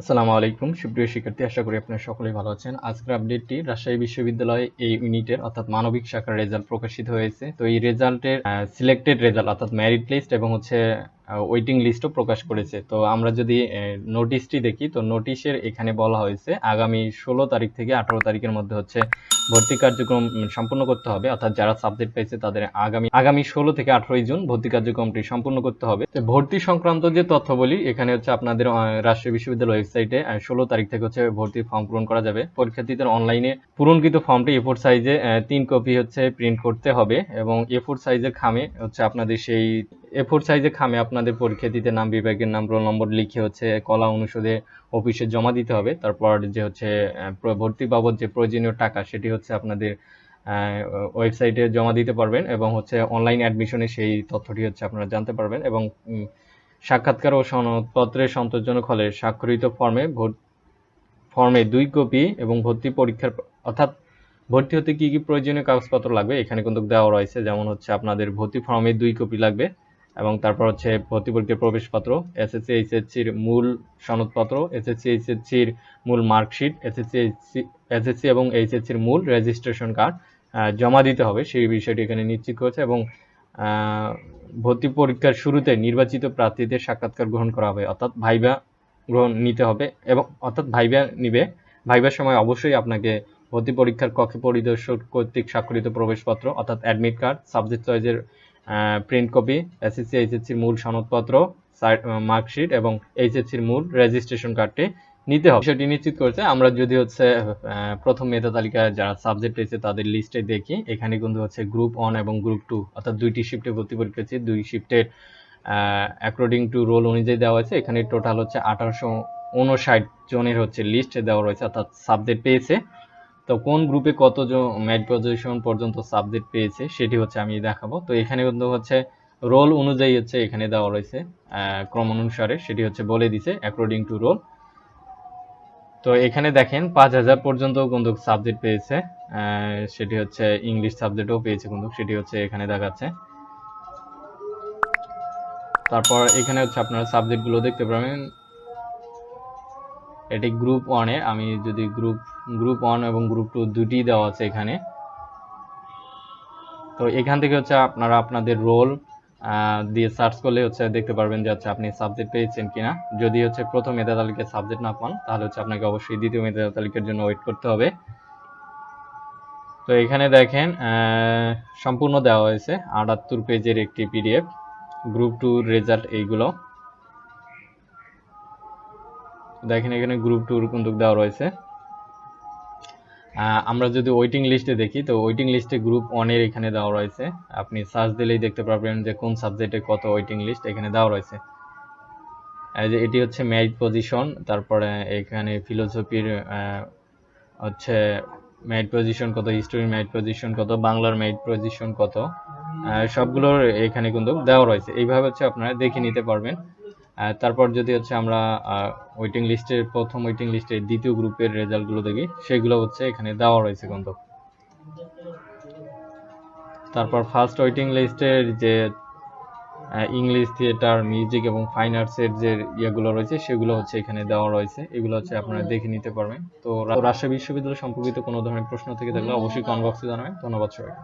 আসসালামু আলাইকুম, সুপ্রিয় শিক্ষার্থী, আশা করি আপনারা সকলেই ভালো আছেন। আজকের আপডেটটি রাজশাহী বিশ্ববিদ্যালয়ে এই ইউনিটের অর্থাৎ মানবিক শাখার রেজাল্ট প্রকাশিত হয়েছে। তো এই রেজাল্টের সিলেক্টেড রেজাল্ট অর্থাৎ মেরিট লিস্ট এবং হচ্ছে ওয়েটিং লিস্টও প্রকাশ করেছে। তো আমরা যদি নোটিশটি দেখি, তো নোটিশের এখানে বলা হয়েছে, আগামী ষোলো তারিখ থেকে আঠারো তারিখের মধ্যে হচ্ছে ভর্তি কার্যক্রম সম্পূর্ণ করতে হবে। অর্থাৎ যারা সাবজেক্ট পেয়েছে তাদের আগামী আগামী ষোলো থেকে আঠারোই জুন ভর্তি কার্যক্রমটি সম্পূর্ণ করতে হবে। তো ভর্তি সংক্রান্ত যে তথ্য বলি এখানে হচ্ছে আপনাদের রাষ্ট্রীয় বিশ্ববিদ্যালয় ওয়েবসাইটে ষোলো তারিখ থেকে হচ্ছে ভর্তির ফর্ম পূরণ করা যাবে। পরীক্ষার্থীদের অনলাইনে পূরণকৃত ফর্মটি এ ফোর সাইজে তিন কপি হচ্ছে প্রিন্ট করতে হবে এবং এ ফোর সাইজের খামে হচ্ছে আপনাদের সেই এ ফোর সাইজের খামে, আপনাদের পরীক্ষা দিতে নাম, বিভাগের নাম রোল নম্বর লিখে হচ্ছে কলা অনুষদে অফিসে জমা দিতে হবে। তারপর যে হচ্ছে ভর্তি বাবদ যে প্রয়োজনীয় টাকা, সেটি হচ্ছে আপনাদের ওয়েবসাইটে জমা দিতে পারবেন এবং হচ্ছে অনলাইন অ্যাডমিশনে সেই তথ্যটি হচ্ছে আপনারা জানতে পারবেন এবং সাক্ষাৎকার ও সনদপত্রের সন্তোষজনক হলে স্বাক্ষরিত ফর্মে ফর্মে দুই কপি এবং ভর্তি পরীক্ষার, অর্থাৎ ভর্তি হতে কি কি প্রয়োজনীয় কাগজপত্র লাগবে, এখানে কিন্তু দেওয়া রয়েছে। যেমন হচ্ছে আপনাদের ভর্তি ফর্মে দুই কপি লাগবে। এবং তারপর হচ্ছে ভর্তি পরীক্ষার প্রবেশপত্র এসএসসি এইচএসসির মূল সনদপত্র এসএসসি এইচএসসির মূল মার্কশিট এসএসসি এসএসসি এবং এইচএসসির মূল রেজিস্ট্রেশন কার্ড জমা দিতে হবে। সেই বিষয়টি এখানে নিশ্চিত করেছে এবং ভর্তি পরীক্ষার শুরুতে নির্বাচিত প্রার্থীদের সাক্ষাৎকার গ্রহণ করা হবে। অর্থাৎ ভাইবা গ্রহণ নিতে হবে এবং অর্থাৎ ভাইবা নিবে। ভাইবার সময় অবশ্যই আপনাকে ভর্তি পরীক্ষার কক্ষে পরিদর্শক কর্তৃক স্বাক্ষরিত প্রবেশপত্র, অর্থাৎ অ্যাডমিট কার্ড, সাবজেক্ট চয়েসের প্রিন্ট কপি এসএসসি এইচএসসির মূল সনদপত্র মার্কশিট এবং এইচএসসির মূল রেজিস্ট্রেশন কার্ডটি নিতে হবে। সেটি নিশ্চিত করেছে। আমরা যদি হচ্ছে প্রথম মেধা তালিকায় যারা সাবজেক্ট পেয়েছে তাদের লিস্টে দেখি, এখানে কিন্তু হচ্ছে গ্রুপ ওয়ান এবং গ্রুপ টু অর্থাৎ দুইটি শিফটে ভর্তি পরীক্ষা দুই শিফটের অ্যাকর্ডিং টু রোল অনুযায়ী দেওয়া হয়েছে। এখানে টোটাল হচ্ছে আঠারোশো উনষাট জনের হচ্ছে লিস্ট দেওয়া রয়েছে, অর্থাৎ সাবজেক্ট পেয়েছে। তো কোন গ্রুপে কতজন ম্যাট পজিশন পর্যন্ত সাবজেক্ট পেয়েছে সেটি হচ্ছে আমি দেখাবো। তো এখানে কিন্তু হচ্ছে রোল অনুযায়ী হচ্ছে এখানে দেওয়া রয়েছে ক্রম অনুসারে সেটি হচ্ছে বলে দিছে অ্যাকর্ডিং টু রোল তো এখানে দেখেন পাঁচ হাজার পর্যন্ত কিন্তু সাবজেক্ট পেয়েছে সেটি হচ্ছে ইংলিশ সাবজেক্টও পেয়েছে কিন্তু সেটি হচ্ছে এখানে দেখাচ্ছে। তারপর এখানে হচ্ছে আপনারা সাবজেক্টগুলো দেখতে পাবেন এটি গ্রুপ ওয়ানে আমি যদি গ্রুপ গ্রুপ ওয়ান এবং গ্রুপ টু দুটি দেওয়া আছে এখানে। তো এখান থেকে হচ্ছে আপনারা আপনাদের রোল দিয়ে সার্চ করলে হচ্ছে দেখতে পারবেন যে হচ্ছে আপনি সাবজেক্ট পেয়েছেন কিনা। যদি হচ্ছে প্রথম মেধা তালিকায় সাবজেক্ট না পান, তাহলে হচ্ছে আপনাকে অবশ্যই দ্বিতীয় মেধা তালিকার জন্য ওয়েট করতে হবে। তো এখানে দেখেন সম্পূর্ণ দেওয়া হয়েছে আটাত্তর পেজের একটি পিডিএফ গ্রুপ টু রেজাল্ট এইগুলো। দেখেন এখানে গ্রুপ টুর কিন্তু দেওয়া রয়েছে। আমরা যদি ওয়েটিং লিস্টে দেখি, তো ওয়েটিং লিস্টে গ্রুপ ওয়ানের এখানে দেওয়া রয়েছে। আপনি সার্চ দিলেই দেখতে পারবেন যে কোন সাবজেক্টে কত ওয়েটিং লিস্ট এখানে দেওয়া রয়েছে। যে এটি হচ্ছে মেরিট পজিশন তারপরে এখানে ফিলোসফির হচ্ছে মেরিট পজিশন কত হিস্টোরির মেরিট পজিশন কত, বাংলার মেরিট পজিশন কত সবগুলোর এখানে কিন্তু দেওয়া রয়েছে। এইভাবে হচ্ছে আপনারা দেখে নিতে পারবেন। তারপর যদি হচ্ছে আমরা ওয়েটিং লিস্টের প্রথম ওয়েটিং লিস্টের দ্বিতীয় গ্রুপের রেজাল্টগুলো দেখি, সেগুলো হচ্ছে এখানে দেওয়া রয়েছে কিন্তু। তারপর ফার্স্ট ওয়েটিং লিস্টের যে ইংলিশ থিয়েটার মিউজিক এবং ফাইন আর্টসের যে ইয়েগুলো রয়েছে, সেগুলো হচ্ছে এখানে দেওয়া রয়েছে। এগুলো হচ্ছে আপনারা দেখে নিতে পারবেন। তো রাজশাহী বিশ্ববিদ্যালয় সম্পর্কিত কোনো ধরনের প্রশ্ন থেকে থাকলে অবশ্যই কমেন্ট বক্সে জানাবেন। ধন্যবাদ সবাইকে।